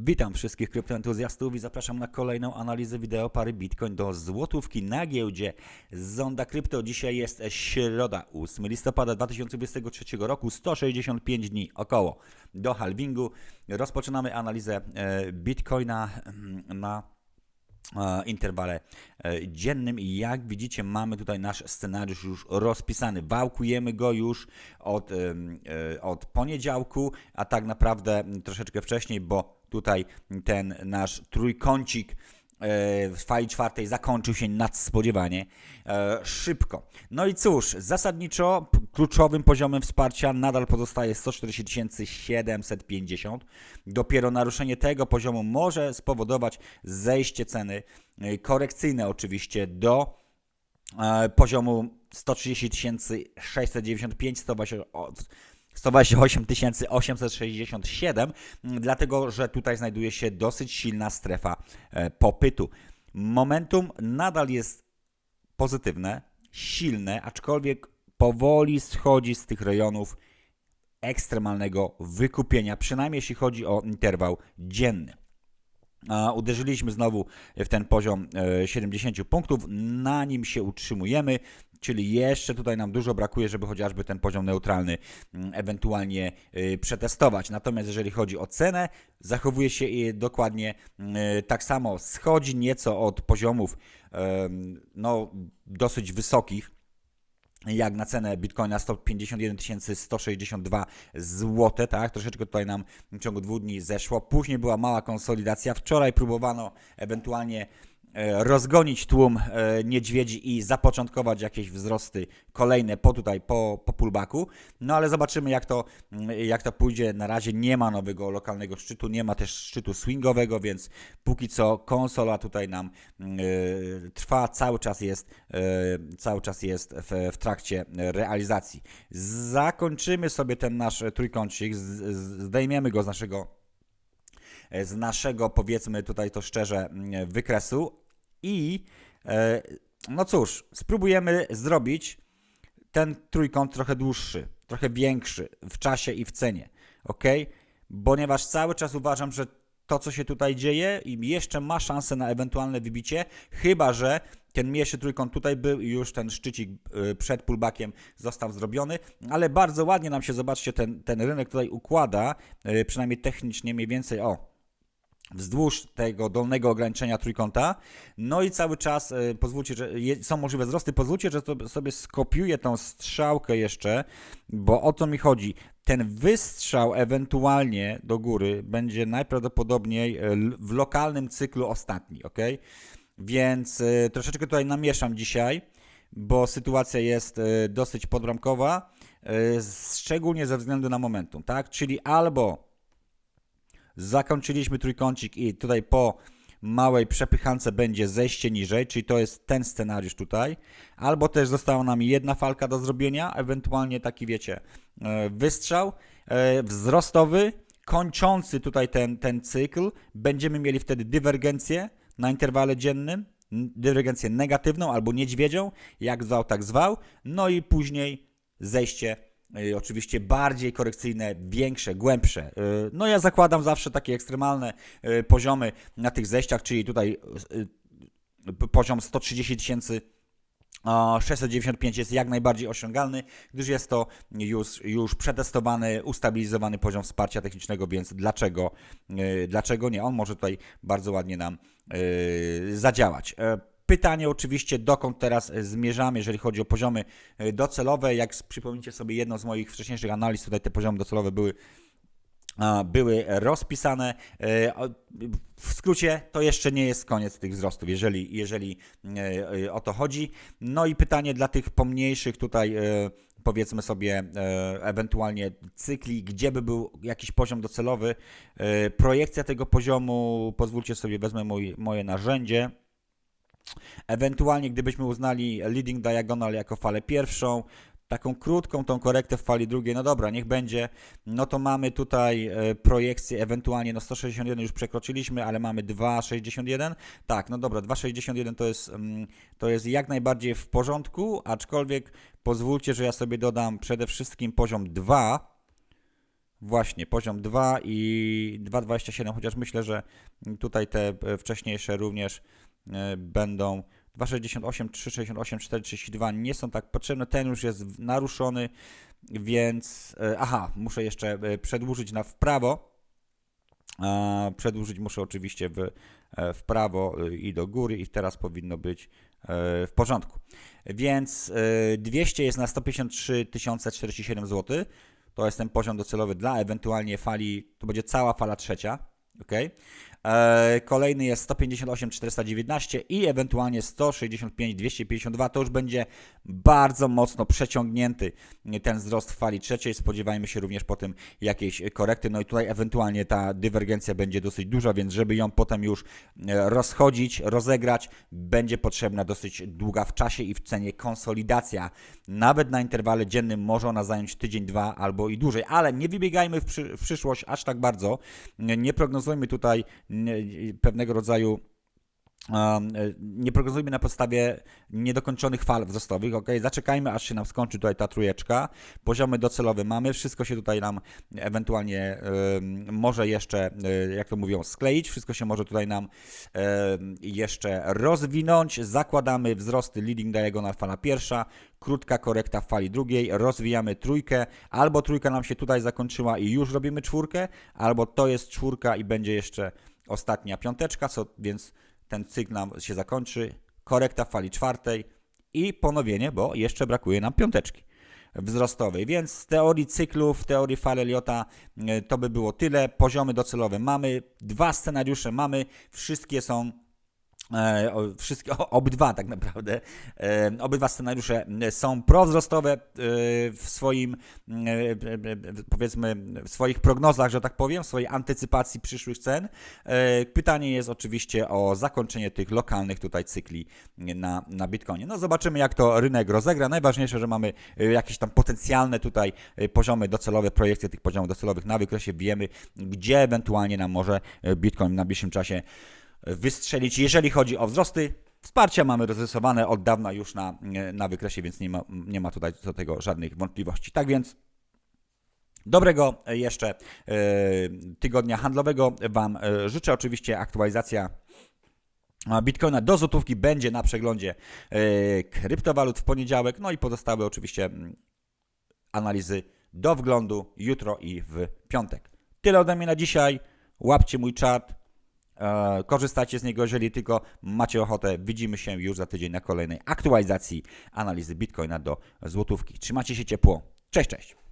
Witam wszystkich kryptoentuzjastów i zapraszam na kolejną analizę wideo pary Bitcoin do złotówki na giełdzie Zonda Krypto. Dzisiaj jest środa, 8 listopada 2023 roku, 165 dni około do halvingu. Rozpoczynamy analizę e, Bitcoina mm, na interwale e, dziennym i jak widzicie mamy tutaj nasz scenariusz już rozpisany. Wałkujemy go już od, e, od poniedziałku, a tak naprawdę troszeczkę wcześniej, bo tutaj ten nasz trójkącik e, w fali czwartej zakończył się nadspodziewanie e, szybko. No i cóż, zasadniczo kluczowym poziomem wsparcia nadal pozostaje 140 750. Dopiero naruszenie tego poziomu może spowodować zejście ceny e, korekcyjne oczywiście do e, poziomu 130 695, 128 867, m, dlatego że tutaj znajduje się dosyć silna strefa e, popytu. Momentum nadal jest pozytywne, silne, aczkolwiek powoli schodzi z tych rejonów ekstremalnego wykupienia, przynajmniej jeśli chodzi o interwał dzienny. Uderzyliśmy znowu w ten poziom e, 70 punktów, na nim się utrzymujemy, czyli jeszcze tutaj nam dużo brakuje, żeby chociażby ten poziom neutralny mm, ewentualnie e, przetestować. Natomiast jeżeli chodzi o cenę, zachowuje się e, dokładnie mm, e, tak samo, schodzi nieco od poziomów no, dosyć wysokich, jak na cenę Bitcoina 151 162 zł, tak? Troszeczkę tutaj nam w ciągu dwóch dni zeszło. Później była mała konsolidacja. Wczoraj próbowano ewentualnie rozgonić tłum e, niedźwiedzi i zapoczątkować jakieś wzrosty kolejne po tutaj, po, po pullbacku. No ale zobaczymy jak to, mm, jak to pójdzie. Na razie nie ma nowego lokalnego szczytu, nie ma też szczytu swingowego, więc póki co konsola tutaj nam mm, e, trwa, cały czas jest, e, cały czas jest w, w trakcie realizacji. Zakończymy sobie ten nasz trójkącik, z- z- zdejmiemy go z naszego z naszego, powiedzmy tutaj to szczerze, mm, wykresu i e, no cóż, spróbujemy zrobić ten trójkąt trochę dłuższy, trochę większy w czasie i w cenie, ok? Ponieważ cały czas uważam, że to, co się tutaj dzieje, i jeszcze ma szansę na ewentualne wybicie, chyba że ten mniejszy trójkąt tutaj był i już ten szczycik przed pullbackiem został zrobiony, ale bardzo ładnie nam się, zobaczcie, ten, ten rynek tutaj układa, przynajmniej technicznie mniej więcej, o, wzdłuż tego dolnego ograniczenia trójkąta. No i cały czas e, pozwólcie, że są możliwe wzrosty. Pozwólcie, że sobie skopiuję tą strzałkę jeszcze, bo o to mi chodzi. Ten wystrzał ewentualnie do góry będzie najprawdopodobniej e, w lokalnym cyklu ostatni, ok? Więc e, troszeczkę tutaj namieszam dzisiaj, bo sytuacja jest dosyć podbramkowa, e, szczególnie ze względu na momentum, tak? Czyli albo zakończyliśmy trójkącik i tutaj po małej przepychance będzie zejście niżej, czyli to jest ten scenariusz tutaj, albo też została nam jedna falka do zrobienia, ewentualnie taki wiecie, e, wystrzał e, wzrostowy, kończący tutaj ten, ten cykl, będziemy mieli wtedy dywergencję na interwale dziennym, dywergencję negatywną albo niedźwiedzią, jak zwał, tak zwał, no i później zejście oczywiście bardziej korekcyjne, większe, głębsze. Y, No ja zakładam zawsze takie ekstremalne y, poziomy na tych zejściach, czyli tutaj poziom 130 tysięcy. 695 jest jak najbardziej osiągalny, gdyż jest to już, już przetestowany, ustabilizowany poziom wsparcia technicznego, więc dlaczego, dlaczego nie? On może tutaj bardzo ładnie nam zadziałać. Pytanie oczywiście, dokąd teraz e, zmierzamy, jeżeli chodzi o poziomy e, docelowe. Jak przypomnicie sobie jedną z moich wcześniejszych analiz, tutaj te poziomy docelowe były były rozpisane. E, W skrócie, to jeszcze nie jest koniec tych wzrostów, jeżeli, jeżeli o to chodzi. No i pytanie dla tych pomniejszych tutaj, powiedzmy sobie, ewentualnie cykli, gdzie by był jakiś poziom docelowy. Projekcja tego poziomu, pozwólcie sobie, wezmę moje narzędzie. Ewentualnie, gdybyśmy uznali leading diagonal jako falę pierwszą, taką krótką tą korektę w fali drugiej, no dobra, niech będzie, no to mamy tutaj e, projekcję, ewentualnie no 161 już przekroczyliśmy, ale mamy 2,61, tak, no dobra, 2,61 to jest, mm, to jest jak najbardziej w porządku, aczkolwiek pozwólcie, że ja sobie dodam przede wszystkim poziom 2, Właśnie, poziom 2 i 2,27, chociaż myślę, że tutaj te e, wcześniejsze również będą 2,68, 3,68, 4,32 nie są tak potrzebne. Ten już jest naruszony, więc e, aha, muszę jeszcze e, przedłużyć na w prawo. Przedłużyć muszę oczywiście w, e, w prawo e, i do góry i teraz powinno być e, w porządku. Więc e, 200 jest na 153 047 zł. To jest ten poziom docelowy dla ewentualnie fali, to będzie cała fala trzecia. ok? E, kolejny jest 158 419 i ewentualnie 165 252. To już będzie bardzo mocno przeciągnięty ten wzrost w fali trzeciej. Spodziewajmy się również potem jakiejś korekty. No i tutaj ewentualnie ta dywergencja będzie dosyć duża, więc żeby ją potem już e, rozchodzić, rozegrać, będzie potrzebna dosyć długa w czasie i w cenie konsolidacja. Nawet na interwale dziennym może ona zająć tydzień, dwa albo i dłużej, ale nie wybiegajmy w, przy, w przyszłość aż tak bardzo. Nie prognozujmy tutaj pewnego rodzaju nie prognozujmy na podstawie niedokończonych fal wzrostowych, ok? Zaczekajmy, aż się nam skończy tutaj ta trójeczka. Poziomy docelowe mamy, wszystko się tutaj nam ewentualnie em, może jeszcze, e, jak to mówią, skleić, wszystko się może tutaj nam em, jeszcze rozwinąć. Zakładamy wzrosty leading diagonal fala pierwsza, krótka korekta w fali drugiej, rozwijamy trójkę, albo trójka nam się tutaj zakończyła i już robimy czwórkę, albo to jest czwórka i będzie jeszcze ostatnia piąteczka, co, więc ten cykl nam się zakończy, korekta w fali czwartej i ponowienie, bo jeszcze brakuje nam piąteczki wzrostowej. Więc z teorii cyklów, teorii fal Eliota e, to by było tyle. Poziomy docelowe mamy, dwa scenariusze mamy, wszystkie są wszystkie, o, obydwa tak naprawdę, e, obydwa scenariusze e, są prowzrostowe e, w swoim, e, e, e, powiedzmy, w swoich prognozach, że tak powiem, w swojej antycypacji przyszłych cen. E, Pytanie jest oczywiście o zakończenie tych lokalnych tutaj cykli na, na Bitcoinie. No zobaczymy, jak to rynek rozegra. Najważniejsze, że mamy e, jakieś tam potencjalne tutaj e, poziomy docelowe, projekcje tych poziomów docelowych na wykresie, wiemy, gdzie ewentualnie nam może e, Bitcoin w najbliższym czasie wystrzelić, jeżeli chodzi o wzrosty. Wsparcia mamy rozrysowane od dawna już na, na wykresie, więc nie ma, nie ma tutaj do tego żadnych wątpliwości. Tak więc dobrego jeszcze e, tygodnia handlowego Wam e, życzę. Oczywiście aktualizacja Bitcoina do złotówki będzie na przeglądzie e, kryptowalut w poniedziałek, no i pozostałe oczywiście mm, analizy do wglądu jutro i w piątek. Tyle ode mnie na dzisiaj. Łapcie mój czat. E, korzystajcie z niego, jeżeli tylko macie ochotę. Widzimy się już za tydzień na kolejnej aktualizacji analizy Bitcoina do złotówki. Trzymajcie się ciepło. Cześć, cześć.